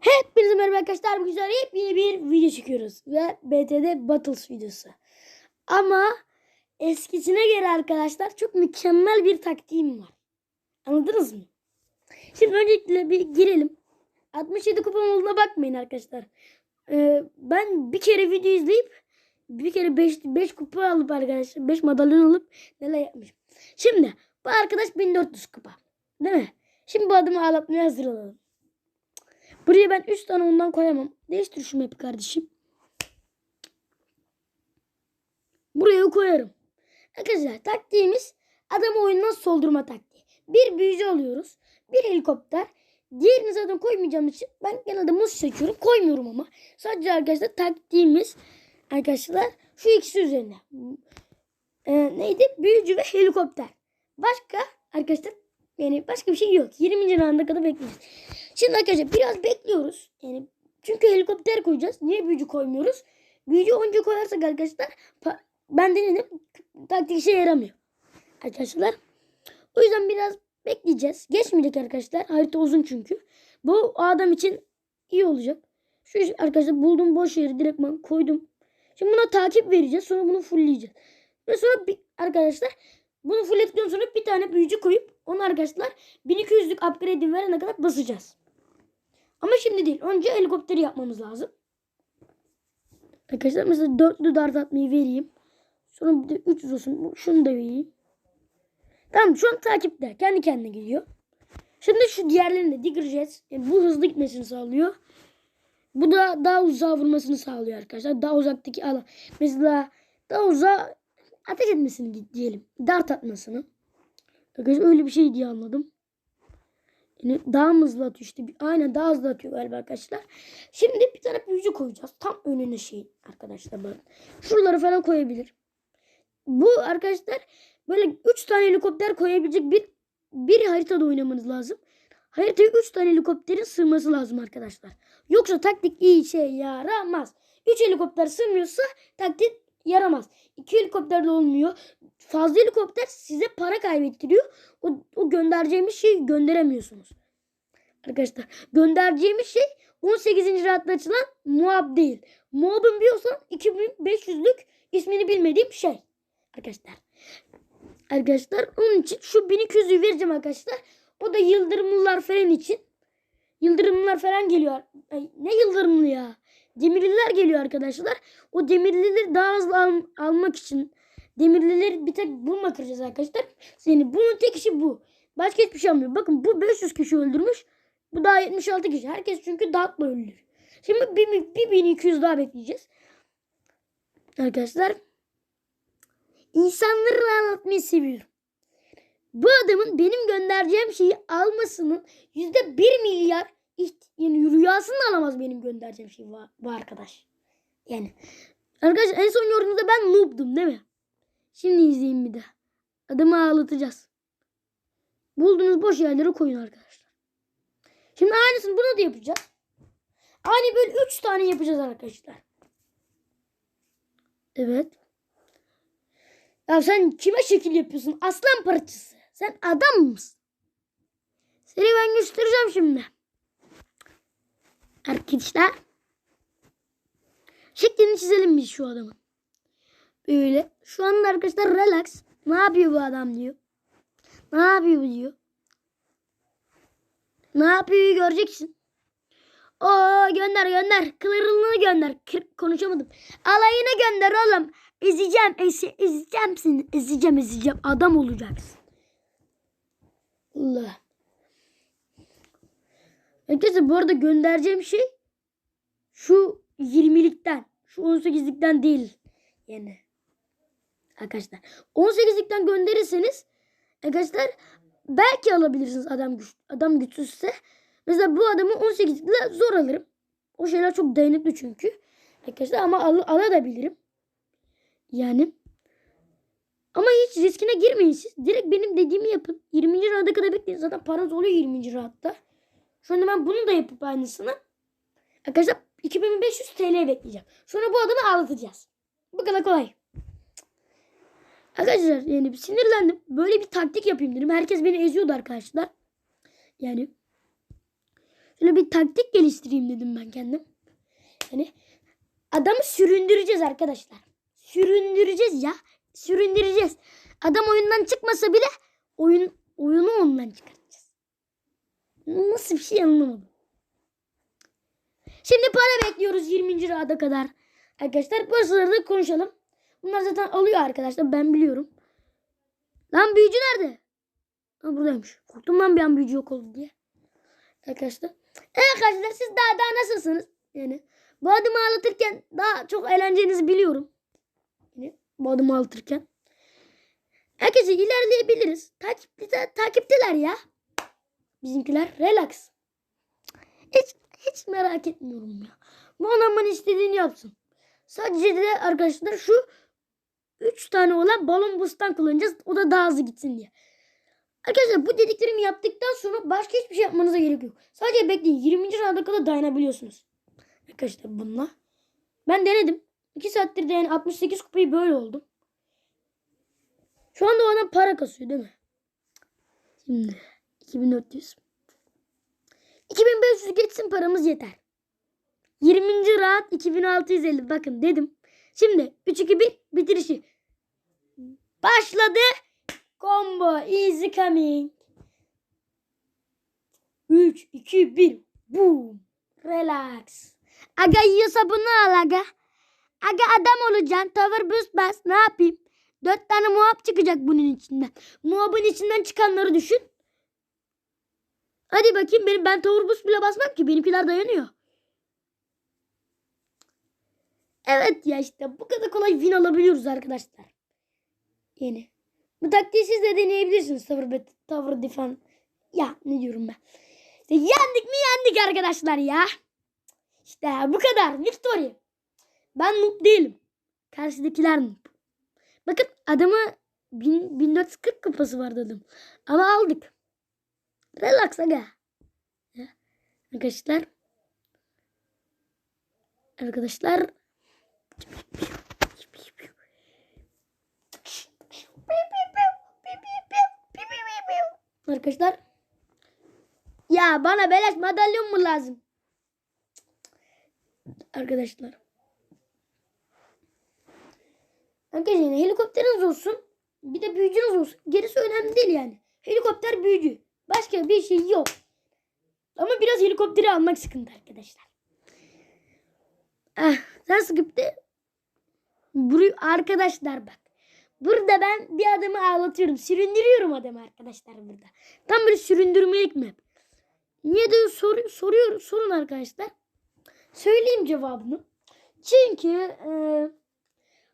Hepinize merhaba arkadaşlar. Bu güzel yepyeni bir video çekiyoruz. Ve BTD Battles videosu. Ama eskisine göre arkadaşlar çok mükemmel bir taktiğim var. Anladınız mı? Şimdi öncelikle bir girelim. 67 kupam olduğuna bakmayın arkadaşlar. Ee, ben bir kere video izleyip bir kere 5 5 kupa alıp arkadaşlar 5 madalyon alıp neler yapmışım. Şimdi bu arkadaş 1400 kupa. Değil mi? Şimdi bu adamı ağlatmaya hazırlanalım. Buraya ben 3 tane ondan koyamam. Değiştir şu map'i kardeşim. Buraya koyarım. Arkadaşlar taktiğimiz adamı oyundan soldurma taktiği. Bir büyücü alıyoruz. Bir helikopter. Diğerini zaten koymayacağım için ben genelde muz seçiyorum. Koymuyorum ama. Sadece arkadaşlar taktiğimiz arkadaşlar şu ikisi üzerine. Ee, neydi? Büyücü ve helikopter. Başka arkadaşlar yani başka bir şey yok. 20. rounda kadar bekleyeceğiz. Şimdi arkadaşlar biraz bekliyoruz. Yani çünkü helikopter koyacağız. Niye büyücü koymuyoruz? Büyücü oyuncu koyarsak arkadaşlar ben denedim. Taktik işe yaramıyor. Arkadaşlar. O yüzden biraz bekleyeceğiz. Geçmeyecek arkadaşlar. Harita uzun çünkü. Bu adam için iyi olacak. Şu arkadaşlar buldum boş yeri direktman koydum. Şimdi buna takip vereceğiz. Sonra bunu fullleyeceğiz. Ve sonra bir, arkadaşlar bunu fullledikten sonra bir tane büyücü koyup onu arkadaşlar 1200'lük upgrade'i verene kadar basacağız. Ama şimdi değil. Önce helikopteri yapmamız lazım. Arkadaşlar mesela dörtlü dart atmayı vereyim. Sonra bir de 300 olsun. Şunu da vereyim. Tamam şu an takipte. Kendi kendine gidiyor. Şimdi şu diğerlerini de Digger Jets. Yani bu hızlı gitmesini sağlıyor. Bu da daha uzağa vurmasını sağlıyor arkadaşlar. Daha uzaktaki alan. Mesela daha uzağa ateş etmesini diyelim. Dart atmasını. Arkadaşlar öyle bir şey diye anladım. Daha mı hızlı atıyor işte. Aynen daha hızlı atıyor galiba arkadaşlar. Şimdi bir tane büyücü koyacağız. Tam önüne şey arkadaşlar bakın. Şuraları falan koyabilir. Bu arkadaşlar böyle 3 tane helikopter koyabilecek bir bir haritada oynamanız lazım. Haritaya 3 tane helikopterin sığması lazım arkadaşlar. Yoksa taktik iyi şey yaramaz. 3 helikopter sığmıyorsa taktik yaramaz. 2 helikopter de olmuyor. Fazla helikopter size para kaybettiriyor. O, o göndereceğimiz şeyi gönderemiyorsunuz. Arkadaşlar göndereceğimiz şey 18. rahatta açılan muhab değil. Muhab'ın biliyorsan 2500'lük ismini bilmediğim şey. Arkadaşlar. Arkadaşlar onun için şu 1200'ü vereceğim arkadaşlar. O da yıldırımlılar falan için. Yıldırımlar falan geliyor. Ay, ne yıldırımlı ya? Demirliler geliyor arkadaşlar. O demirlileri daha hızlı al- almak için demirlileri bir tek bununla kıracağız arkadaşlar. Yani bunun tek işi bu. Başka hiçbir şey olmuyor. Bakın bu 500 kişi öldürmüş. Bu daha 76 kişi. Herkes çünkü dağıtla öldürür. Şimdi bir, bir, bir 1200 daha bekleyeceğiz. Arkadaşlar. İnsanları rahatlatmayı seviyorum. Bu adamın benim göndereceğim şeyi almasının yüzde bir milyar iht- yani rüyasını alamaz benim göndereceğim şey bu, arkadaş. Yani arkadaşlar en son yorumda ben noob'dum değil mi? Şimdi izleyin bir de. Adamı ağlatacağız. Bulduğunuz boş yerlere koyun arkadaşlar. Şimdi aynısını buna da yapacağız. Aynı böyle 3 tane yapacağız arkadaşlar. Evet. Ya sen kime şekil yapıyorsun? Aslan parçası. Sen adam mısın? Seni ben göstereceğim şimdi. Arkadaşlar. Şeklini çizelim biz şu adamın. Böyle. Şu anda arkadaşlar relax. Ne yapıyor bu adam diyor. Ne yapıyor bu diyor. Ne yapıyor göreceksin. Oo gönder gönder. Kılırılığını gönder. Kır- konuşamadım. Alayını gönder oğlum. Ezeceğim. ezi- ezeceğim seni. Ezeceğim ezeceğim. Adam olacaksın. Allah. Arkadaşlar bu arada göndereceğim şey şu 20'likten. Şu 18'likten değil. Yani. Arkadaşlar. 18'likten gönderirseniz arkadaşlar belki alabilirsiniz adam güç adam güçsüzse. Mesela bu adamı 18'likle zor alırım. O şeyler çok dayanıklı çünkü. Arkadaşlar ama al, alabilirim. Yani. Ama hiç riskine girmeyin siz. Direkt benim dediğimi yapın. 20. rahat'a kadar bekleyin. Zaten paranız oluyor 20. rahatta. Anda ben bunu da yapıp aynısını. Arkadaşlar 2500 TL bekleyeceğim. Sonra bu adamı ağlatacağız. Bu kadar kolay. Arkadaşlar yani sinirlendim. Böyle bir taktik yapayım dedim. Herkes beni eziyordu arkadaşlar. Yani Şöyle bir taktik geliştireyim dedim ben kendim. Yani adamı süründüreceğiz arkadaşlar. Süründüreceğiz ya. Süründüreceğiz. Adam oyundan çıkmasa bile oyun oyunu ondan çıkartacağız. Nasıl bir şey anlamadım. Şimdi para bekliyoruz 20. rada kadar. Arkadaşlar bu sırada konuşalım. Bunlar zaten alıyor arkadaşlar ben biliyorum. Lan büyücü nerede? Ha buradaymış. Korktum lan bir an büyücü yok oldu diye. Arkadaşlar. Evet arkadaşlar siz daha daha nasılsınız? Yani bu adımı anlatırken daha çok eğleneceğinizi biliyorum. Yani bu adımı anlatırken. Herkese ilerleyebiliriz. Takipli, takipteler ya. Bizimkiler relax. Hiç, hiç merak etmiyorum ya. Bu adamın istediğini yapsın. Sadece de arkadaşlar şu 3 tane olan balon bustan kullanacağız. O da daha hızlı gitsin diye. Arkadaşlar bu dediklerimi yaptıktan sonra başka hiçbir şey yapmanıza gerek yok. Sadece bekleyin. 20. rounda kadar dayanabiliyorsunuz. Arkadaşlar bununla. Ben denedim. 2 saattir de yani 68 kupayı böyle oldum. Şu anda o adam para kasıyor değil mi? Şimdi 2400. 2500 geçsin paramız yeter. 20. rahat 2650 bakın dedim. Şimdi 3 2 1 bitirişi. Başladı. Combo easy coming. 3 2 1 boom. Relax. Aga yiyorsa bunu al aga. Aga adam olacaksın. Tavır boost bas. Ne yapayım? Dört tane muhab çıkacak bunun içinden. Muhabın içinden çıkanları düşün. Hadi bakayım benim ben tavır boost bile basmam ki. Benimkiler dayanıyor. Evet ya işte bu kadar kolay win alabiliyoruz arkadaşlar. Yeni. Bu taktiği siz de deneyebilirsiniz. Tavır, tavır defan. Ya ne diyorum ben. İşte yendik mi yendik arkadaşlar ya. İşte bu kadar. Victory. Ben noob değilim. Karşıdakiler noob. Bakın adamı 1000 1440 kupası var dedim. Ama aldık. Relax aga. Ya. Arkadaşlar. Arkadaşlar. Arkadaşlar. Ya bana beleş madalyon mu lazım? Arkadaşlar. Arkadaşlar helikopteriniz olsun. Bir de büyücünüz olsun. Gerisi önemli değil yani. Helikopter büyücü. Başka bir şey yok. Ama biraz helikopteri almak sıkıntı arkadaşlar. Ah, sen sıkıntı. Burayı arkadaşlar bak. Burada ben bir adamı ağlatıyorum. Süründürüyorum adamı arkadaşlar burada. Tam böyle süründürmelik mi? Niye de sor, soruyor, sorun arkadaşlar. Söyleyeyim cevabını. Çünkü e,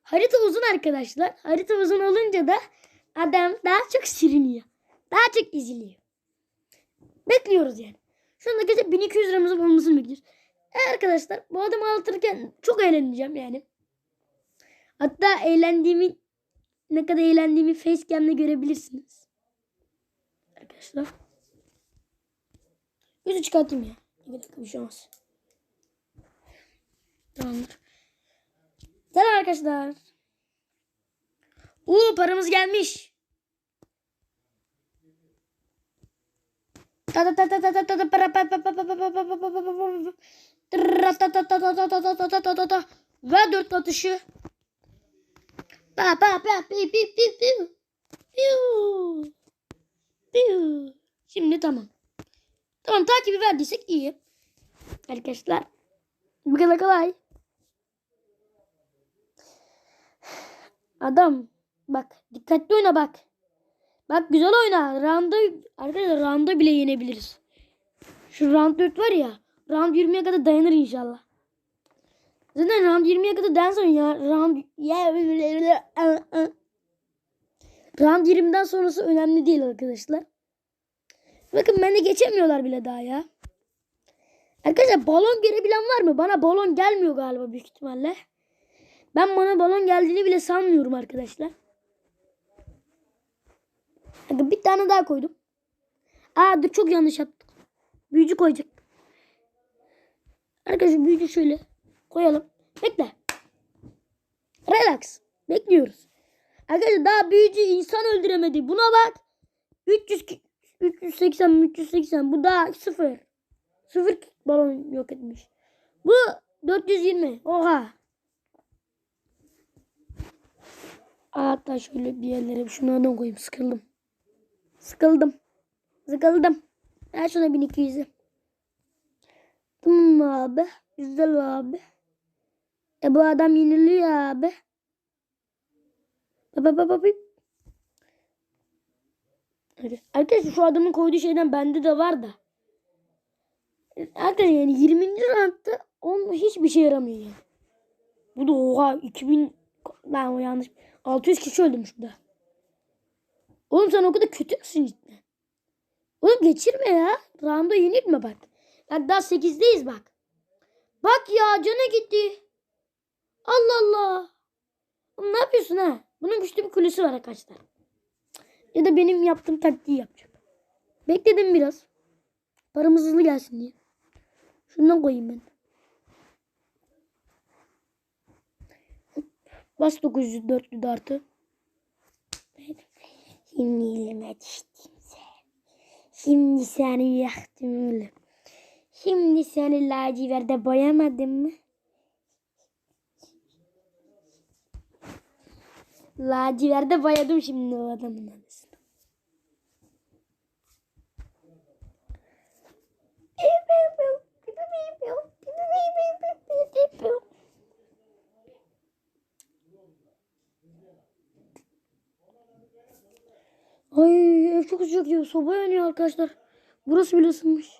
harita uzun arkadaşlar. Harita uzun olunca da adam daha çok sürünüyor. Daha çok izliyor. Bekliyoruz yani. Şu anda gece 1200 liramızın olmasını bekliyoruz. E arkadaşlar bu adamı anlatırken çok eğleneceğim yani. Hatta eğlendiğimi ne kadar eğlendiğimi facecam'da görebilirsiniz. Arkadaşlar. Yüzü çıkartayım ya. Bir dakika bir şey olmaz. Tamamdır. Selam arkadaşlar. Uuu paramız gelmiş. Ve dört atışı. Pa pa pa pi pi pi pi. Piu. Piu. Şimdi tamam. Tamam takibi verdiysek iyi. Arkadaşlar. Bu kadar kolay. Adam. Bak dikkatli oyna bak. Bak güzel oyna. Round'da arkadaşlar round'da bile yenebiliriz. Şu round 4 var ya. Round 20'ye kadar dayanır inşallah. Zaten round 20'ye kadar dayansın ya. Round Round 20'den sonrası önemli değil arkadaşlar. Bakın beni geçemiyorlar bile daha ya. Arkadaşlar balon görebilen var mı? Bana balon gelmiyor galiba büyük ihtimalle. Ben bana balon geldiğini bile sanmıyorum arkadaşlar. Bakın bir tane daha koydum. Aa dur çok yanlış yaptık. Büyücü koyacak. Arkadaşlar büyücü şöyle koyalım. Bekle. Relax. Bekliyoruz. Arkadaşlar daha büyücü insan öldüremedi. Buna bak. 300 380 380 bu da sıfır. Sıfır balon yok etmiş. Bu 420. Oha. Hatta şöyle bir yerlere şunlardan koyayım. Sıkıldım. Sıkıldım. Sıkıldım. Ver şuna 1200'ü. Tamam abi. Güzel abi. E bu adam yeniliyor abi. Baba baba. Hadi. Arkadaşlar şu adamın koyduğu şeyden bende de var da. Arkadaşlar yani 20. roundda onun hiçbir şey yaramıyor yani. Bu da oha 2000 ben o yanlış. 600 kişi öldürmüş burada. Oğlum sen o kadar kötü müsün cidden? Oğlum geçirme ya. Round'a yenilme bak. Bak daha 8'deyiz bak. Bak ya cana gitti. Allah Allah. Oğlum ne yapıyorsun ha? Bunun güçlü bir kulesi var arkadaşlar. Ya da benim yaptığım taktiği yapacak. Bekledim biraz. Paramız hızlı gelsin diye. Şundan koyayım ben. Bas 904'lü de artı. Şimdi elime düştüm sen. Şimdi seni yaktım oğlum. Şimdi seni laciverde boyamadım mı? Laciverde boyadım şimdi o adamın anasını. Ay ev çok sıcak ya. Soba yanıyor arkadaşlar. Burası bile ısınmış.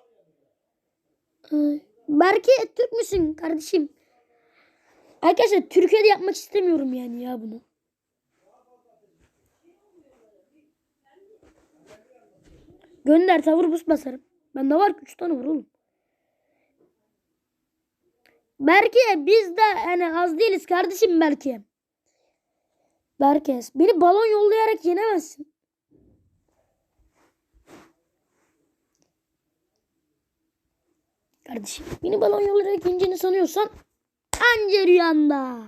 Ay. Berke Türk müsün kardeşim? Arkadaşlar Türkiye'de yapmak istemiyorum yani ya bunu. Gönder tavır buz basarım. Bende var 3 tane var oğlum. Berke biz de hani az değiliz kardeşim Berke. Berke beni balon yollayarak yenemezsin. Kardeşim beni balon yollayarak yeneceğini sanıyorsan anca rüyanda.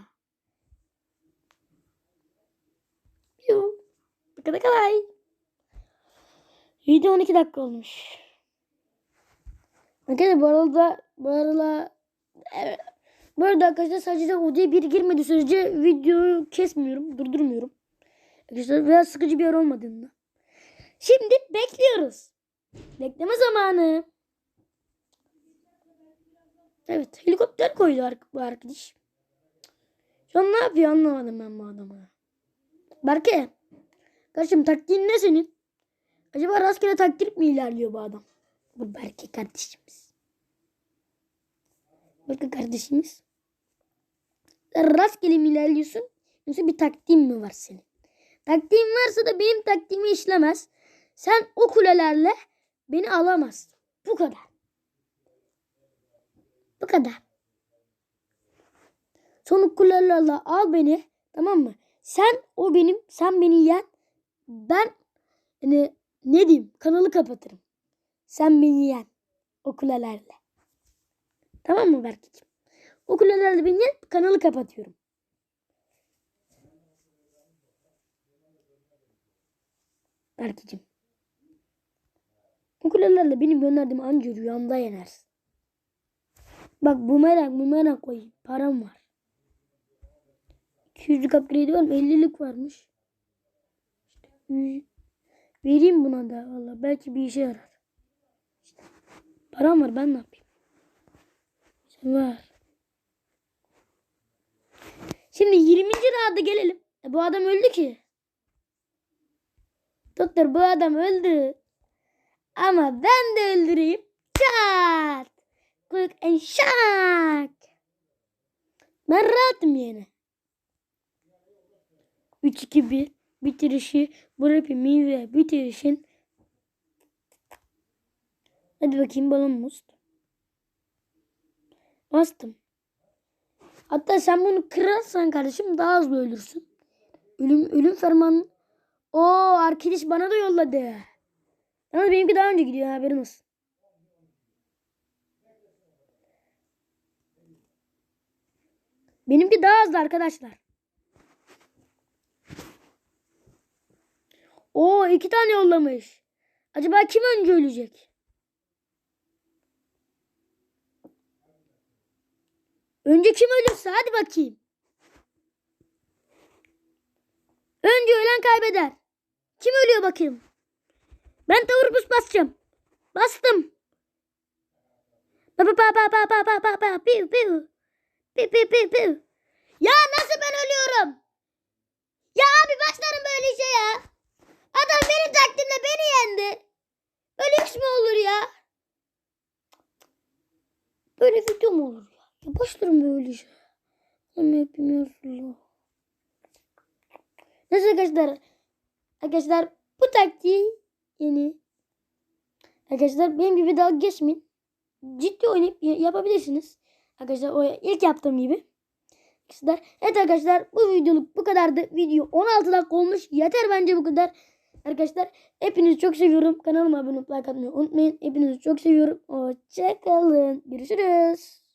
Yuh. Bu kadar kolay. Video 12 dakika olmuş. Arkadaşlar bu arada bu arada evet. Bu arada arkadaşlar sadece odaya bir girmedi sürece videoyu kesmiyorum, durdurmuyorum. Arkadaşlar veya sıkıcı bir yer olmadığında. Şimdi bekliyoruz. Bekleme zamanı. Evet helikopter koydu bu arkadaş. Şu an ne yapıyor anlamadım ben bu adamı. Berke. Kardeşim taktiğin ne senin? Acaba rastgele taktik mi ilerliyor bu adam? Bu Berke kardeşimiz. Berke kardeşimiz. Sen rastgele mi ilerliyorsun? Yoksa bir taktiğin mi var senin? Taktiğin varsa da benim taktiğimi işlemez. Sen o kulelerle beni alamazsın. Bu kadar. Bu kadar. Son kulelerle al beni. Tamam mı? Sen o benim. Sen beni yen. Ben hani ne diyeyim? Kanalı kapatırım. Sen beni yen. O kulelerle. Tamam mı Berkeciğim? O kulelerle beni yen. Kanalı kapatıyorum. Berkeciğim. O kulelerle benim gönderdiğim anca rüyamda yenersin. Bak bumerang bumerang koy. Param var. 200'lük upgrade var mı? 50'lik varmış. İşte 100. Vereyim buna da valla. Belki bir işe yarar. İşte. Param var ben ne yapayım? İşte var. Şimdi 20. rounda gelelim. E, bu adam öldü ki. Doktor bu adam öldü. Ama ben de öldüreyim. Çat. Shock. Ben rahatım yine. 3-2-1 bitirişi. Bu rapimi ve bitirişin. Hadi bakayım balon must. Bastım. Hatta sen bunu kırarsan kardeşim daha hızlı ölürsün. Ölüm, ölüm fermanı. O arkadaş bana da yolladı. Ama benimki daha önce gidiyor haberin olsun. Benimki daha hızlı arkadaşlar. O iki tane yollamış. Acaba kim önce ölecek? Önce kim ölürse hadi bakayım. Önce ölen kaybeder. Kim ölüyor bakayım? Ben tavır pus basacağım. Bastım. Ba ba ba ba ba ba ba ba piu piu. Piu piu piu piu. Ya nasıl ben ölüyorum? Ya abi başlarım böyle işe ya. Adam benim taktimle beni yendi. Böyle iş mi olur ya? Böyle video mu olur ya? Ya başlarım böyle işe. Ama yapmıyorsun. Neyse arkadaşlar. Arkadaşlar bu taktiği yeni. Arkadaşlar benim gibi dalga geçmeyin. Ciddi oynayıp yapabilirsiniz. Arkadaşlar o ilk yaptığım gibi. Arkadaşlar, evet arkadaşlar bu videoluk bu kadardı. Video 16 dakika olmuş. Yeter bence bu kadar. Arkadaşlar hepinizi çok seviyorum. Kanalıma abone atmayı unutmayın. Hepinizi çok seviyorum. Hoşçakalın. Görüşürüz.